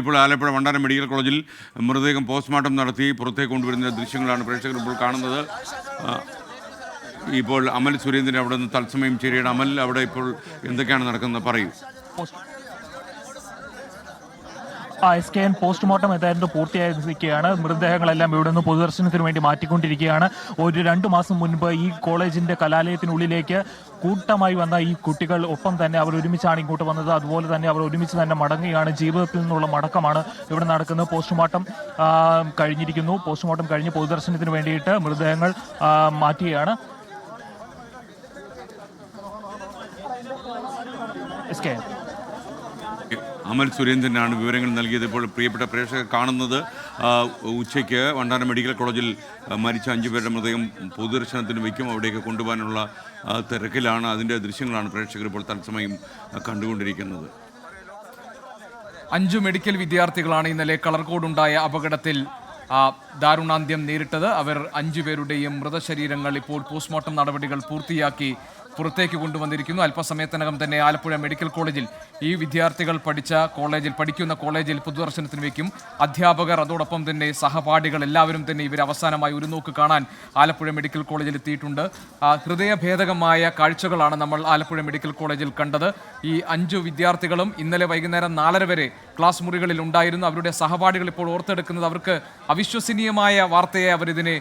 ഇപ്പോൾ ആലപ്പുഴ വണ്ടാനം മെഡിക്കൽ കോളേജിൽ മൃതദേഹം പോസ്റ്റ്മോർട്ടം നടത്തി പുറത്തേക്ക് കൊണ്ടുവരുന്ന ദൃശ്യങ്ങളാണ് പ്രേക്ഷകർ ഇപ്പോൾ കാണുന്നത്. ഇപ്പോൾ അമൽ സുരേന്ദ്രൻ അവിടെ നിന്ന് തത്സമയം ചേരുകയാണ്. അമൽ അവിടെ ഇപ്പോൾ എന്തൊക്കെയാണ് നടക്കുന്നത്? പറയൂ. ആ എസ് കെ എൻ പോസ്റ്റ്മോർട്ടം ഏതാണ്ട് പൂർത്തിയായിരിക്കുകയാണ്. മൃതദേഹങ്ങളെല്ലാം ഇവിടെ നിന്ന് പൊതുദർശനത്തിന് വേണ്ടി മാറ്റിക്കൊണ്ടിരിക്കുകയാണ്. ഒരു രണ്ടു മാസം മുൻപ് ഈ കോളേജിന്റെ കലാലയത്തിനുള്ളിലേക്ക് കൂട്ടമായി വന്ന ഈ കുട്ടികൾ ഒപ്പം തന്നെ അവർ ഒരുമിച്ചാണ് ഇങ്ങോട്ട് വന്നത്. അതുപോലെ തന്നെ അവർ ഒരുമിച്ച് തന്നെ മടങ്ങുകയാണ്. ജീവിതത്തിൽ നിന്നുള്ള മടക്കമാണ് ഇവിടെ നടക്കുന്നത്. പോസ്റ്റ്മോർട്ടം കഴിഞ്ഞിരിക്കുന്നു. പോസ്റ്റ്മോർട്ടം കഴിഞ്ഞ് പൊതുദർശനത്തിന് വേണ്ടിയിട്ട് മൃതദേഹങ്ങൾ മാറ്റുകയാണ്. എസ് കെ അമൽ സുരേന്ദ്രനാണ് വിവരങ്ങൾ നൽകിയത്. ഇപ്പോൾ പ്രിയപ്പെട്ട പ്രേക്ഷകർ കാണുന്നത് ഉച്ചയ്ക്ക് വണ്ടാനം മെഡിക്കൽ കോളേജിൽ മരിച്ച അഞ്ചു പേരുടെ മൃതദേഹം പൊതുദർശനത്തിന് വയ്ക്കും. അവിടേക്ക് കൊണ്ടുപോകാനുള്ള തിരക്കിലാണ്. അതിന്റെ ദൃശ്യങ്ങളാണ് പ്രേക്ഷകർ ഇപ്പോൾ തത്സമയം കണ്ടുകൊണ്ടിരിക്കുന്നത്. അഞ്ചു മെഡിക്കൽ വിദ്യാർത്ഥികളാണ് ഇന്നലെ കളർകോടുണ്ടായ അപകടത്തിൽ ദാരുണാന്ത്യം നേരിട്ടത് അവർ അഞ്ചു പേരുടെയും മൃതശരീരങ്ങൾ ഇപ്പോൾ പോസ്റ്റ്മോർട്ടം നടപടികൾ പൂർത്തിയാക്കി പുറത്തേക്ക് കൊണ്ടുവന്നിരിക്കുന്നു. അല്പസമയത്തിനകം തന്നെ ആലപ്പുഴ മെഡിക്കൽ കോളേജിൽ ഈ വിദ്യാർത്ഥികൾ പഠിച്ച കോളേജിൽ പഠിക്കുന്ന കോളേജിൽ പൊതുദർശനത്തിന് വയ്ക്കും. അധ്യാപകർ അതോടൊപ്പം തന്നെ സഹപാഠികൾ എല്ലാവരും തന്നെ ഇവർ അവസാനമായി ഒരു നോക്ക് കാണാൻ ആലപ്പുഴ മെഡിക്കൽ കോളേജിൽ എത്തിയിട്ടുണ്ട്. ഹൃദയഭേദകമായ കാഴ്ചകളാണ് നമ്മൾ ആലപ്പുഴ മെഡിക്കൽ കോളേജിൽ കണ്ടത്. ഈ അഞ്ചു വിദ്യാർത്ഥികളും ഇന്നലെ വൈകുന്നേരം നാലര വരെ ക്ലാസ് മുറികളിൽ ഉണ്ടായിരുന്നു. അവരുടെ സഹപാഠികൾ ഇപ്പോൾ ഓർത്തെടുക്കുന്നത് അവർക്ക് അവിശ്വസനീയമായ വാർത്തയെ അവരിതിനെ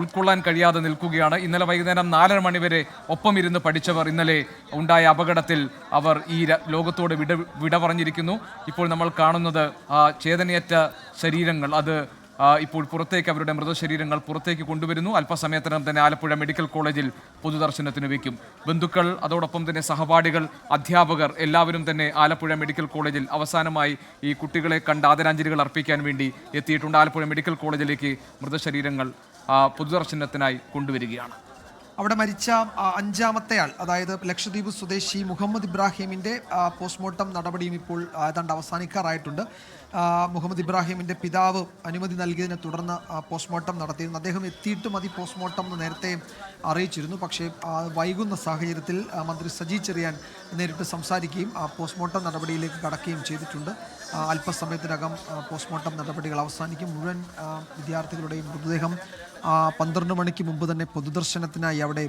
ഉൾക്കൊള്ളാൻ കഴിയാതെ നിൽക്കുകയാണ്. ഇന്നലെ വൈകുന്നേരം നാലര മണിവരെ ഒപ്പം ഇരുന്ന് പഠിച്ചവർ ഇന്നലെ ഉണ്ടായ അപകടത്തിൽ അവർ ഈ ലോകത്തോട് വിട വിട പറഞ്ഞിരിക്കുന്നു. ഇപ്പോൾ നമ്മൾ കാണുന്നത് ചേതനയറ്റ ശരീരങ്ങൾ അത് ഇപ്പോൾ പുറത്തേക്ക് അവരുടെ മൃതശരീരങ്ങൾ പുറത്തേക്ക് കൊണ്ടുവരുന്നു. അല്പസമയത്തിനകം തന്നെ ആലപ്പുഴ മെഡിക്കൽ കോളേജിൽ പൊതുദർശനത്തിന് വയ്ക്കും. ബന്ധുക്കൾ അതോടൊപ്പം തന്നെ സഹപാഠികൾ അധ്യാപകർ എല്ലാവരും തന്നെ ആലപ്പുഴ മെഡിക്കൽ കോളേജിൽ അവസാനമായി ഈ കുട്ടികളെ കണ്ട് ആദരാഞ്ജലികൾ അർപ്പിക്കാൻ വേണ്ടി എത്തിയിട്ടുണ്ട്. ആലപ്പുഴ മെഡിക്കൽ കോളേജിലേക്ക് മൃതശരീരങ്ങൾ പൊതുദർശനത്തിനായി കൊണ്ടുവരികയാണ്. അവിടെ മരിച്ച അഞ്ചാമത്തെ ആൾ അതായത് ലക്ഷദ്വീപ് സ്വദേശി മുഹമ്മദ് ഇബ്രാഹിമിന്റെ പോസ്റ്റ്മോർട്ടം നടപടിയും ഇപ്പോൾ ഏതാണ്ട് അവസാനിക്കാറായിട്ടുണ്ട്. മുഹമ്മദ് ഇബ്രാഹിമിന്റെ പിതാവ് അനുമതി നൽകിയതിനെ തുടർന്ന് പോസ്റ്റ്മോർട്ടം നടത്തിയിരുന്നു. അദ്ദേഹം എത്തിയിട്ട് മതി പോസ്റ്റ്മോർട്ടം എന്ന് നേരത്തെ അറിയിച്ചിരുന്നു. പക്ഷേ വൈകുന്ന സാഹചര്യത്തിൽ മന്ത്രി സജി ചെറിയാൻ നേരിട്ട് സംസാരിക്കുകയും പോസ്റ്റ്മോർട്ടം നടപടിയിലേക്ക് കടക്കുകയും ചെയ്തിട്ടുണ്ട്. അല്പസമയത്തിനകം പോസ്റ്റ്മോർട്ടം നടപടികൾ അവസാനിക്കും. മുഴുവൻ വിദ്യാർത്ഥികളുടെയും മൃതദേഹം പന്ത്രണ്ട് മണിക്ക് മുമ്പ് തന്നെ പൊതുദർശനത്തിനായി അവിടെ